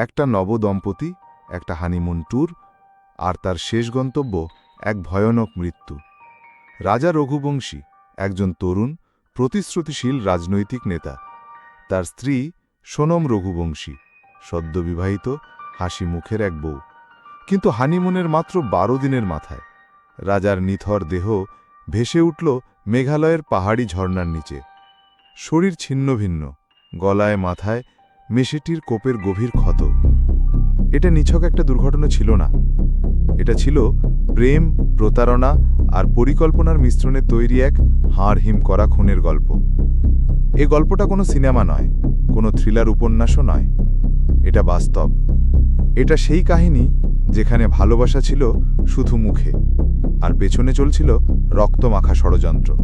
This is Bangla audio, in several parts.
একটা নবদম্পতি, একটা হানিমুন ট্যুর আর তার শেষ গন্তব্য এক ভয়ানক মৃত্যু। রাজা রঘুবংশী, একজন তরুণ, প্রতিশ্রুতিশীল রাজনৈতিক নেতা। তার স্ত্রী সোনম রঘুবংশী, সদ্যবিবাহিত, হাসি মুখের এক বউ। কিন্তু হানিমুনের মাত্র বারো দিনের মাথায় রাজার নিথর দেহ ভেসে উঠল মেঘালয়ের পাহাড়ি ঝর্ণার নিচে। শরীর ছিন্নভিন্ন গলায় মাথায় মেশেটির কোপের গভীর ক্ষত। এটা নিছক একটা দুর্ঘটনা ছিল না। এটা ছিল প্রেম, প্রতারণা আর পরিকল্পনার মিশ্রণে তৈরি এক হাড়হিম করা খুনের গল্প। এ গল্পটা কোনো সিনেমা নয়, কোনো থ্রিলার উপন্যাসও নয়। এটা বাস্তব। এটা সেই কাহিনী যেখানে ভালোবাসা ছিল শুধু মুখে আর পেছনে চলছিল রক্তমাখা ষড়যন্ত্র।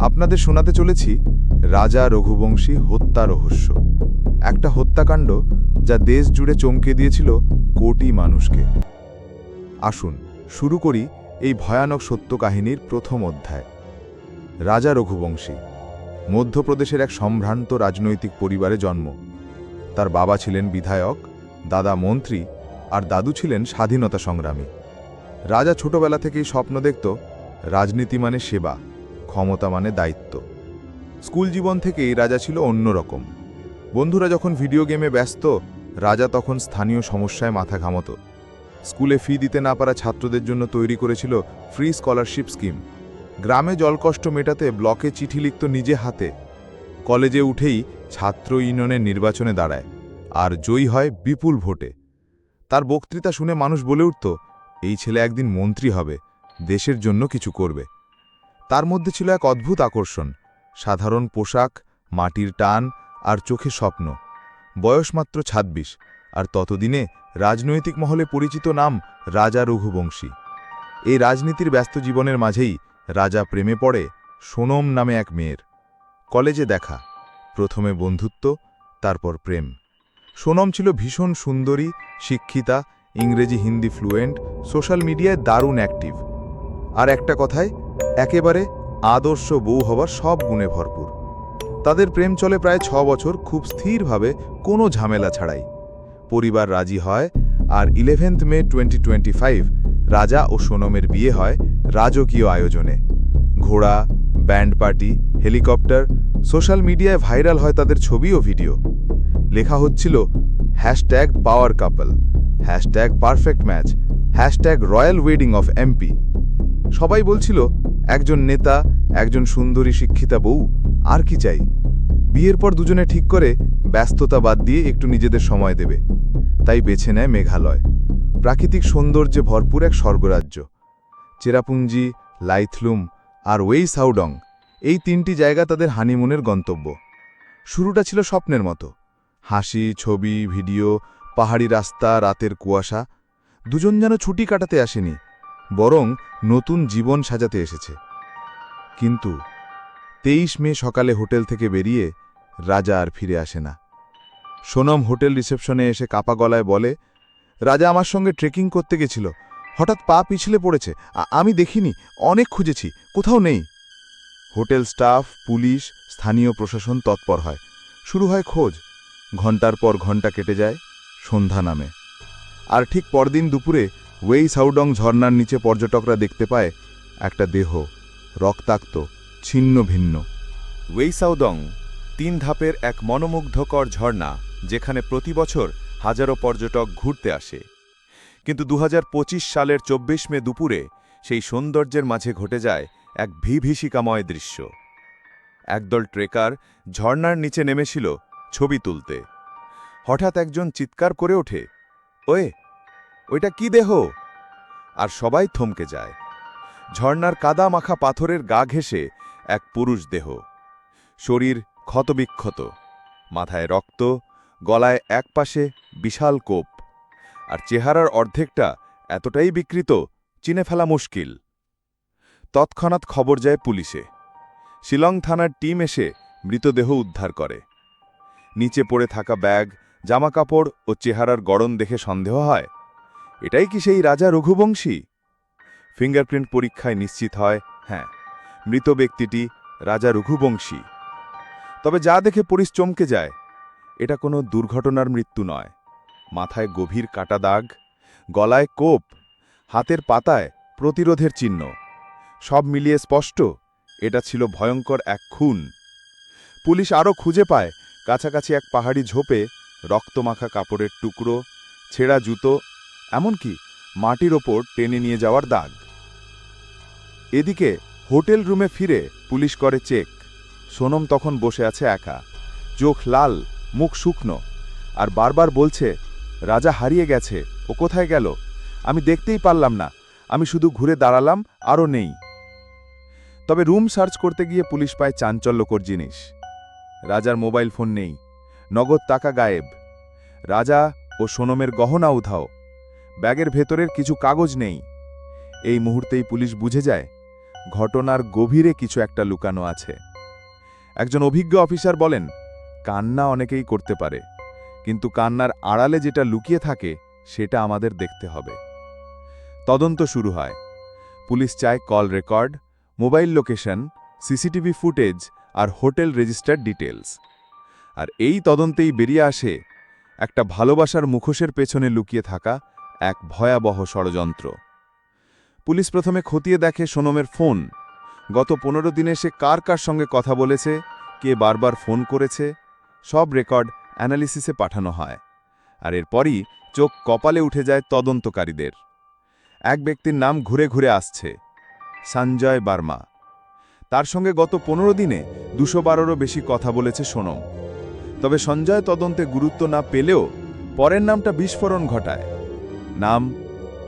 আপনাদের শোনাতে চলেছি রাজা রঘুবংশী হত্যা রহস্য। একটা হত্যাকাণ্ড যা দেশ জুড়ে চমকে দিয়েছিল কোটি মানুষকে। আসুন, শুরু করি এই ভয়ানক সত্য কাহিনীর প্রথম অধ্যায়। রাজা রঘুবংশী, মধ্যপ্রদেশের এক সম্ভ্রান্ত রাজনৈতিক পরিবারে জন্ম। তার বাবা ছিলেন বিধায়ক, দাদা মন্ত্রী আর দাদু ছিলেন স্বাধীনতা সংগ্রামী। রাজা ছোটবেলা থেকেই স্বপ্ন দেখত, রাজনীতি মানে সেবা, ক্ষমতা মানে দায়িত্ব। স্কুল জীবন থেকেই রাজা ছিল অন্যরকম। বন্ধুরা যখন ভিডিও গেমে ব্যস্ত, রাজা তখন স্থানীয় সমস্যায় মাথা ঘামত। স্কুলে ফি দিতে না পারা ছাত্রদের জন্য তৈরি করেছিল ফ্রি স্কলারশিপ স্কিম গ্রামে জলকষ্ট মেটাতে ব্লকে চিঠি লিখত নিজে হাতে। কলেজে উঠেই ছাত্র ইউনিয়নের নির্বাচনে দাঁড়ায়, আর জয়ী হয় বিপুল ভোটে। তার বক্তৃতা শুনে মানুষ বলে উঠত, এই ছেলে একদিন মন্ত্রী হবে, দেশের জন্য কিছু করবে। তার মধ্যে ছিল এক অদ্ভুত আকর্ষণ, সাধারণ পোশাক, মাটির টান আর চোখে স্বপ্ন। বয়স মাত্র ২৬ আর ততদিনে রাজনৈতিক মহলে পরিচিত নাম রাজা রঘুবংশী। এই রাজনীতির ব্যস্ত জীবনের মাঝেই রাজা প্রেমে পড়ে সোনম নামে এক মেয়ের। কলেজে দেখা, প্রথমে বন্ধুত্ব, তারপর প্রেম। সোনম ছিল ভীষণ সুন্দরী, শিক্ষিতা, ইংরেজি, হিন্দি ফ্লুয়েন্ট সোশ্যাল মিডিয়ায় দারুণ অ্যাক্টিভ আর একটা কথায়, একেবারে আদর্শ বউ হবার সব গুণে ভরপুর। তাদের প্রেম চলে প্রায় ছ বছর খুব স্থিরভাবে কোনো ঝামেলা ছাড়াই। পরিবার রাজি হয় আর eleventh May twenty twenty five Raja ও সোনমের বিয়ে হয় রাজকীয় আয়োজনে। ঘোড়া, ব্যান্ড পার্টি, হেলিকপ্টার, সোশ্যাল মিডিয়ায় ভাইরাল হয় তাদের ছবি ও ভিডিও। লেখা হচ্ছিল hashtag power couple, hashtag perfect match, hashtag royal wedding of MP. সবাই বলছিল, একজন নেতা, একজন সুন্দরী শিক্ষিতা বউ আর কি চাই? বিয়ের পর দুজনে ঠিক করে ব্যস্ততা বাদ দিয়ে একটু নিজেদের সময় দেবে। তাই বেছে নেয় মেঘালয়। প্রাকৃতিক সৌন্দর্যে ভরপুর এক স্বর্গরাজ্য। চেরাপুঞ্জি, লাইথলুম আর ওয়েই সাউডং এই তিনটি জায়গা তাদের হানিমুনের গন্তব্য। শুরুটা ছিল স্বপ্নের মতো। হাসি, ছবি, ভিডিও, পাহাড়ি রাস্তা, রাতের কুয়াশা দুজন যেন ছুটি কাটাতে আসেনি, বরং নতুন জীবন সাজাতে এসেছে। কিন্তু তেইশ মে সকালে হোটেল থেকে বেরিয়ে রাজা আর ফিরে আসে না। সোনম হোটেল রিসেপশনে এসে কাপা গলায় বলে, রাজা আমার সঙ্গে ট্রেকিং করতে গেছিল। হঠাৎ পা পিছলে পড়েছে। আমি দেখিনি। অনেক খুঁজেছি। কোথাও নেই। হোটেল স্টাফ, পুলিশ, স্থানীয় প্রশাসন তৎপর হয়। শুরু হয় খোঁজ। ঘণ্টার পর ঘণ্টা কেটে যায় সন্ধ্যা নামে। আর ঠিক পরদিন দুপুরে ওয়েই সাউডং ঝর্ণার নিচে পর্যটকরা দেখতে পায় একটা দেহ রক্তাক্ত। ছিন্ন ভিন্ন। ওয়েইসাউদং তিন ধাপের এক মনোমুগ্ধকর ঝর্ণা, যেখানে প্রতি বছর হাজারো পর্যটক ঘুরতে আসে। কিন্তু দু হাজার পঁচিশ সালের চব্বিশ মে দুপুরে সেই সৌন্দর্যের মাঝে ঘটে যায় এক ভিভীষিকাময় দৃশ্য। একদল ট্রেকার ঝর্ণার নিচে নেমেছিল ছবি তুলতে। হঠাৎ একজন চিৎকার করে ওঠে, ওয়ে, ওইটা কি দেহ? আর সবাই থমকে যায়। ঝর্ণার কাদা মাখা পাথরের গা ঘেঁষে এক পুরুষ দেহ। শরীর ক্ষতবিক্ষত। মাথায় রক্ত, গলায় একপাশে বিশাল কোপ। আর চেহারার অর্ধেকটা এতটাই বিকৃত, চিনে ফেলা মুশকিল। তৎক্ষণাৎ খবর যায় পুলিশে। শিলং থানার টিম এসে মৃতদেহ উদ্ধার করে। নিচে পড়ে থাকা ব্যাগ, জামাকাপড় ও চেহারার গড়ন দেখে সন্দেহ হয়, এটাই কি সেই রাজা রঘুবংশী? ফিঙ্গারপ্রিন্ট পরীক্ষায় নিশ্চিত হয় হ্যাঁ। মৃত ব্যক্তিটি রাজা রঘুবংশী। তবে যা দেখে পুলিশ চমকে যায়, এটা কোনো দুর্ঘটনার মৃত্যু নয়। মাথায় গভীর কাটা দাগ, গলায় কোপ, হাতের পাতায় প্রতিরোধের চিহ্ন, সব মিলিয়ে স্পষ্ট, এটা ছিল ভয়ঙ্কর এক খুন। পুলিশ আরও খুঁজে পায়, কাছাকাছি এক পাহাড়ি ঝোপে রক্তমাখা কাপড়ের টুকরো, ছেঁড়া জুতো, এমনকি মাটির ওপর টেনে নিয়ে যাওয়ার দাগ। এদিকে হোটেল রুমে ফিরে পুলিশ করে চেক। সোনম তখন বসে আছে একা। চোখ লাল, মুখ শুকনো। আর বারবার বলছে, রাজা হারিয়ে গেছে, ও কোথায় গেল? আমি দেখতেই পারলাম না। আমি শুধু ঘুরে দাঁড়ালাম, আরও নেই। তবে রুম সার্চ করতে গিয়ে পুলিশ পায় চাঞ্চল্যকর জিনিস। রাজার মোবাইল ফোন নেই। নগদ টাকা গায়েব। রাজা ও সোনমের গহনা উধাও। ব্যাগের ভেতরের কিছু কাগজ নেই। এই মুহূর্তেই পুলিশ বুঝে যায় ঘটনার গভীরে কিছু একটা লুকানো আছে। একজন অভিজ্ঞ অফিসার বলেন, কান্না অনেকেই করতে পারে, কিন্তু কান্নার আড়ালে যেটা লুকিয়ে থাকে, সেটা আমাদের দেখতে হবে। তদন্ত শুরু হয়। পুলিশ চায় call record, mobile location, CCTV footage আর হোটেল রেজিস্টার ডিটেলস আর এই তদন্তেই বেরিয়ে আসে একটা ভালোবাসার মুখোশের পেছনে লুকিয়ে থাকা এক ভয়াবহ ষড়যন্ত্র। পুলিশ প্রথমে খতিয়ে দেখে সোনমের ফোন। গত পনেরো দিনে সে কার কার সঙ্গে কথা বলেছে, কে বারবার ফোন করেছে, সব রেকর্ড অ্যানালিসিসে পাঠানো হয়। আর এরপরই চোখ কপালে উঠে যায় তদন্তকারীদের। এক ব্যক্তির নাম ঘুরে ঘুরে আসছে, সঞ্জয় বার্মা। তার সঙ্গে গত পনেরো দিনে দুশো বারোরও বেশি কথা বলেছে সোনম। তবে সঞ্জয় তদন্তে গুরুত্ব না পেলেও পরের নামটা বিস্ফোরণ ঘটায়। নাম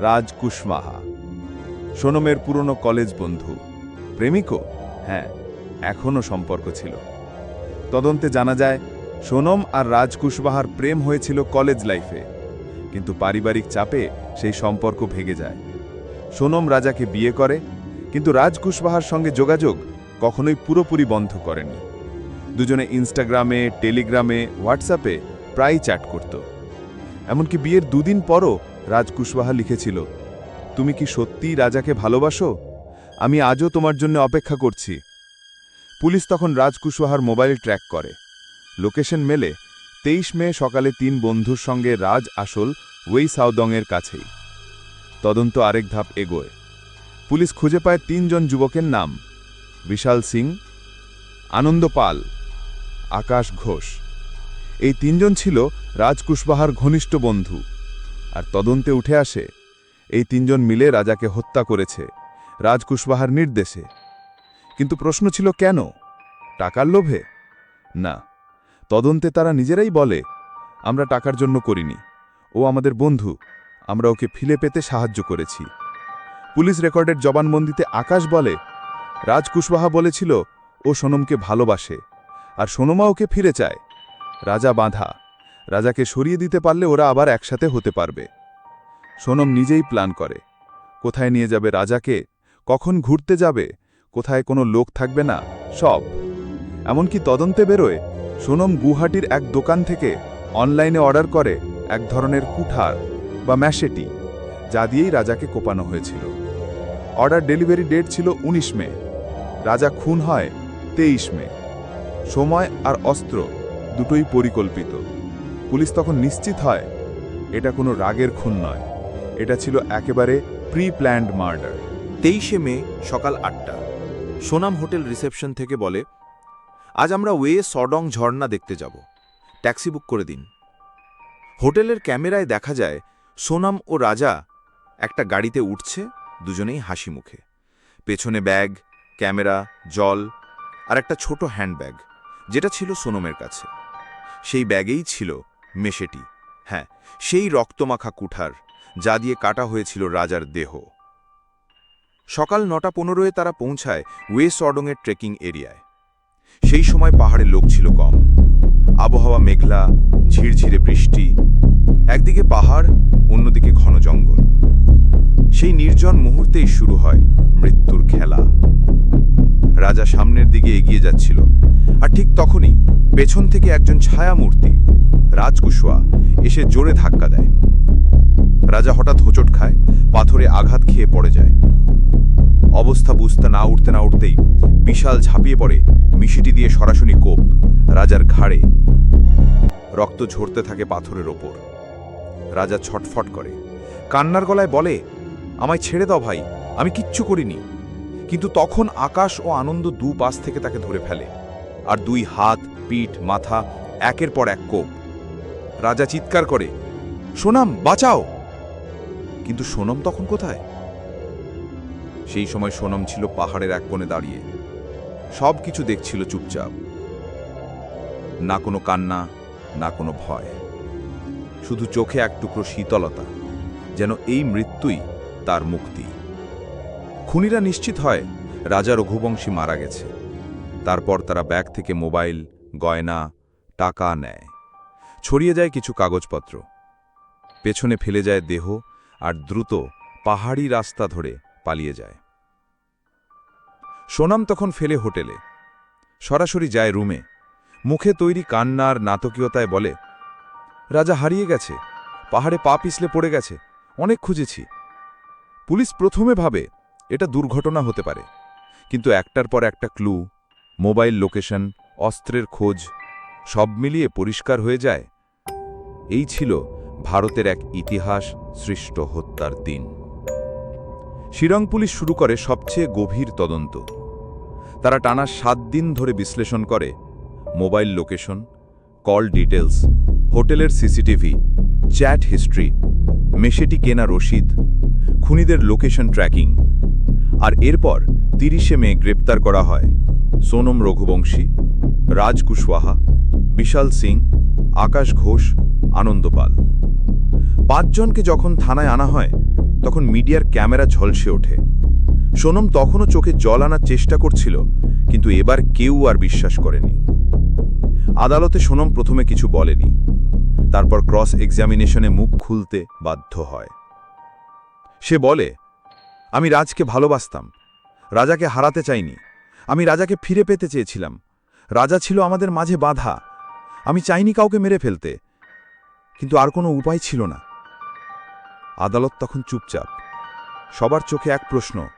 রাজ কুশমাহা সোনমের পুরনো কলেজ বন্ধু। প্রেমিকও? হ্যাঁ এখনও সম্পর্ক ছিল। তদন্তে জানা যায়, সোনম আর রাজ কুশবাহার প্রেম হয়েছিল কলেজ লাইফে। কিন্তু পারিবারিক চাপে সেই সম্পর্ক ভেঙে যায়। সোনম রাজাকে বিয়ে করে, কিন্তু রাজ কুশবাহার সঙ্গে যোগাযোগ কখনোই পুরোপুরি বন্ধ করেনি। দুজনে ইনস্টাগ্রামে, টেলিগ্রামে, হোয়াটসঅ্যাপে প্রায়ই চ্যাট করত। এমনকি বিয়ের দুদিন পরও রাজ কুশবাহা লিখেছিল তুমি কি সত্যিই রাজাকে ভালোবাসো? আমি আজও তোমার জন্য অপেক্ষা করছি। পুলিশ তখন রাজ মোবাইল ট্র্যাক করে। লোকেশন মেলে তেইশ মে সকালে তিন বন্ধুর সঙ্গে রাজ আসল ওয়েই সাউদংয়ের কাছেই। তদন্ত আরেক ধাপ এগোয়। পুলিশ খুঁজে পায় তিনজন যুবকের নাম। বিশাল সিং, আনন্দ পাল, আকাশ ঘোষ। এই তিনজন ছিল রাজ কুশবাহার ঘনিষ্ঠ বন্ধু। আর তদন্তে উঠে আসে এই তিনজন মিলে রাজাকে হত্যা করেছে রাজ কুশবাহার নির্দেশে। কিন্তু প্রশ্ন ছিল কেন? টাকার লোভে? না, তদন্তে তারা নিজেরাই বলে, আমরা টাকার জন্য করিনি। ও আমাদের বন্ধু, আমরা ওকে ফিলে পেতে সাহায্য করেছি। পুলিশ রেকর্ডের জবানবন্দিতে আকাশ বলে রাজ কুশবাহা বলেছিল, ও সোনমকে ভালোবাসে, আর সোনমা ওকে ফিরে চায়। রাজা বাঁধা, রাজাকে সরিয়ে দিতে পারলে ওরা আবার একসাথে হতে পারবে। সোনম নিজেই প্ল্যান করে। কোথায় নিয়ে যাবে রাজাকে? কখন ঘুরতে যাবে? কোথায় কোনো লোক থাকবে না? সব। এমনকি তদন্তে বেরোয়, সোনম গুহাটির এক দোকান থেকে অনলাইনে অর্ডার করে এক ধরনের কুঠার বা ম্যাশেটি, যা দিয়েই রাজাকে কোপানো হয়েছিল। অর্ডার ডেলিভারি ডেট ছিল ১৯ মে। রাজা খুন হয় তেইশ মে। সময় আর অস্ত্র দুটোই পরিকল্পিত। পুলিশ তখন নিশ্চিত হয়, এটা কোনো রাগের খুন নয়। এটা ছিল একেবারে প্রি প্ল্যান্ড মার্ডার তেইশে মে, সকাল আটটা। সোনাম হোটেল রিসেপশন থেকে বলে, আজ আমরা ওয়ে সডং ঝর্ণা দেখতে যাব। ট্যাক্সি বুক করে দিন। হোটেলের ক্যামেরায় দেখা যায়, সোনাম ও রাজা একটা গাড়িতে উঠছে, দুজনেই হাসি মুখে। পেছনে ব্যাগ, ক্যামেরা, জল আর একটা ছোট হ্যান্ডব্যাগ, যেটা ছিল সোনমের কাছে। সেই ব্যাগেই ছিল মেশেটি। হ্যাঁ সেই রক্তমাখা কুঠার যা দিয়ে কাটা হয়েছিল রাজার দেহ। সকাল নটা পনেরোয় তারা পৌঁছায় ওয়ে সডংয়ের ট্রেকিং এরিয়ায়। সেই সময় পাহাড়ে লোক ছিল কম। আবহাওয়া মেঘলা, ঝিরঝিরে বৃষ্টি, একদিকে পাহাড়, অন্যদিকে ঘন জঙ্গল। সেই নির্জন মুহূর্তেই শুরু হয় মৃত্যুর খেলা। রাজা সামনের দিকে এগিয়ে যাচ্ছিল, আর ঠিক তখনই পেছন থেকে একজন ছায়ামূর্তি, রাজকুশোয়া, এসে জোরে ধাক্কা দেয়। রাজা হঠাৎ হোঁচট খায়, পাথরে আঘাত খেয়ে পড়ে যায়। অবস্থা বুঝতে না উঠতে না উঠতেই বিশাল ঝাঁপিয়ে পড়ে মিশিটি দিয়ে সরাসরি কোপ, রাজার ঘাড়ে। রক্ত ঝরতে থাকে পাথরের ওপর। রাজা ছটফট করে। কান্নার গলায় বলে, আমায় ছেড়ে দাও ভাই, আমি কিচ্ছু করিনি। কিন্তু তখন আকাশ ও আনন্দ দু পাশ থেকে তাকে ধরে ফেলে, আর দুই হাত, পিঠ, মাথা, একের পর এক কোপ। রাজা চিৎকার করে, সোনাম, বাঁচাও! কিন্তু সোনম তখন কোথায়? সেই সময় সোনম ছিল পাহাড়ের এক কোণে দাঁড়িয়ে। সব কিছু দেখছিল চুপচাপ। না কোনো কান্না, না কোনো ভয়। শুধু চোখে এক টুকরো শীতলতা, যেন এই মৃত্যুই তার মুক্তি। খুনিরা নিশ্চিত হয় রাজা রঘুবংশী মারা গেছে। তারপর তারা ব্যাগ থেকে মোবাইল, গয়না, টাকা নেয়। ছড়িয়ে যায় কিছু কাগজপত্র। পেছনে ফেলে যায় দেহ আর দ্রুত পাহাড়ি রাস্তা ধরে পালিয়ে যায়। সোনাম তখন ফেলে হোটেলে। সরাসরি যায় রুমে। মুখে তৈরি কান্নার নাটকীয়তায় বলে, রাজা হারিয়ে গেছে। পাহাড়ে পা পিছলে পড়ে গেছে। অনেক খুঁজেছি। পুলিশ প্রথমে ভাবে এটা দুর্ঘটনা হতে পারে। কিন্তু একটার পর একটা ক্লু, মোবাইল লোকেশন, অস্ত্রের খোঁজ, সব মিলিয়ে পরিষ্কার হয়ে যায়, এই ছিল ভারতের এক ইতিহাস সৃষ্ট হত্যার দিন। শিরং পুলিশ শুরু করে সবচেয়ে গভীর তদন্ত। তারা টানা সাত দিন ধরে বিশ্লেষণ করে, মোবাইল লোকেশন, কল ডিটেলস হোটেলের সিসিটিভি, চ্যাট হিস্ট্রি মেশেটি কেনা রসিদ, খুনিদের লোকেশন ট্র্যাকিং। আর এরপর তিরিশে মে গ্রেপ্তার করা হয় সোনম রঘুবংশী, রাজ কুশওয়াহা, বিশাল সিং, আকাশ ঘোষ আনন্দপাল পাঁচজনকে যখন থানায় আনা হয়, তখন মিডিয়ার ক্যামেরা ঝলসে ওঠে। সোনম তখনও চোখে জল আনার চেষ্টা করছিল, কিন্তু এবার কেউ আর বিশ্বাস করেনি। আদালতে সোনম প্রথমে কিছু বলেনি। তারপর ক্রস এক্সামিনেশনে মুখ খুলতে বাধ্য হয়। সে বলে, আমি রাজকে ভালোবাসতাম। রাজাকে হারাতে চাইনি। আমি রাজাকে ফিরে পেতে চেয়েছিলাম। রাজা ছিল আমাদের মাঝে বাধা। আমি চাইনি কাউকে মেরে ফেলতে। কিন্তু আর কোনো উপায় ছিল না। আদালত তখন চুপচাপ। সবার চোখে এক প্রশ্ন,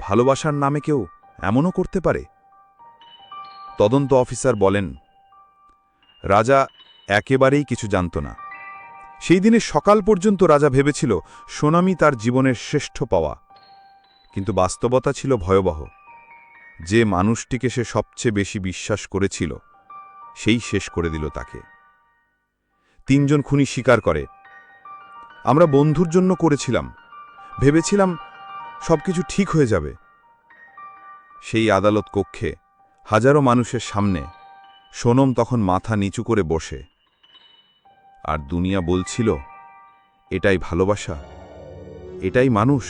ভালোবাসার নামে কেউ এমনও করতে পারে? তদন্ত অফিসার বলেন, রাজা একেবারেই কিছু জানত না। সেই দিনে সকাল পর্যন্ত রাজা ভেবেছিল সোনামি তার জীবনের শ্রেষ্ঠ পাওয়া। কিন্তু বাস্তবতা ছিল ভয়াবহ। যে মানুষটিকে সে সবচেয়ে বেশি বিশ্বাস করেছিল, সেই শেষ করে দিল তাকে। তিনজন খুনি স্বীকার করে আমরা বন্ধুর জন্য করেছিলাম। ভেবেছিলাম সবকিছু ঠিক হয়ে যাবে। সেই আদালত কক্ষে হাজারো মানুষের সামনে সোনম তখন মাথা নিচু করে বসে। আর দুনিয়া বলছিল, এটাই ভালোবাসা? এটাই মানুষ?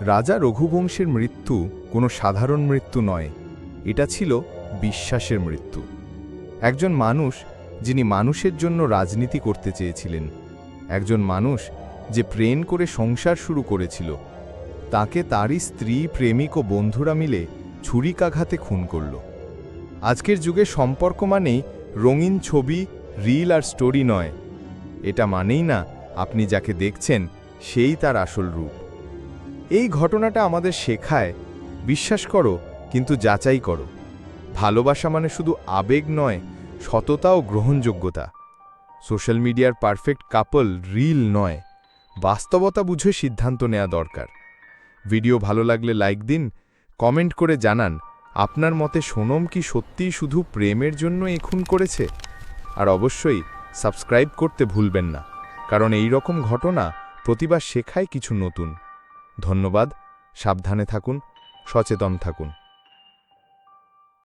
রাজা রঘুবংশের মৃত্যু কোনো সাধারণ মৃত্যু নয়, এটা ছিল বিশ্বাসের মৃত্যু। একজন মানুষ যিনি মানুষের জন্য রাজনীতি করতে চেয়েছিলেন, একজন মানুষ যে প্রেম করে সংসার শুরু করেছিল, তাকে তারই স্ত্রী, প্রেমিক ও বন্ধুরা মিলে ছুরিকাঘাতে খুন করল। আজকের যুগে সম্পর্ক মানেই রঙিন ছবি, রিল আর স্টোরি নয়। এটা মানেই না আপনি যাকে দেখছেন, সেই তার আসল রূপ। এই ঘটনাটা আমাদের শেখায়, বিশ্বাস করো, কিন্তু যাচাই করো। ভালোবাসা মানে শুধু আবেগ নয়, সততা ও গ্রহণযোগ্যতা। সোশ্যাল মিডিয়ার পারফেক্ট কাপল রিল নয়। বাস্তবতা বুঝে সিদ্ধান্ত নেওয়া দরকার। ভিডিও ভালো লাগলে লাইক দিন, কমেন্ট করে জানান, আপনার মতে সোনম কি সত্যিই শুধু প্রেমের জন্য এখুন করেছে? আর অবশ্যই সাবস্ক্রাইব করতে ভুলবেন না, কারণ এই রকম ঘটনা প্রতিবার শেখায় কিছু নতুন। ধন্যবাদ, সাবধানে থাকুন, সচেতন থাকুন।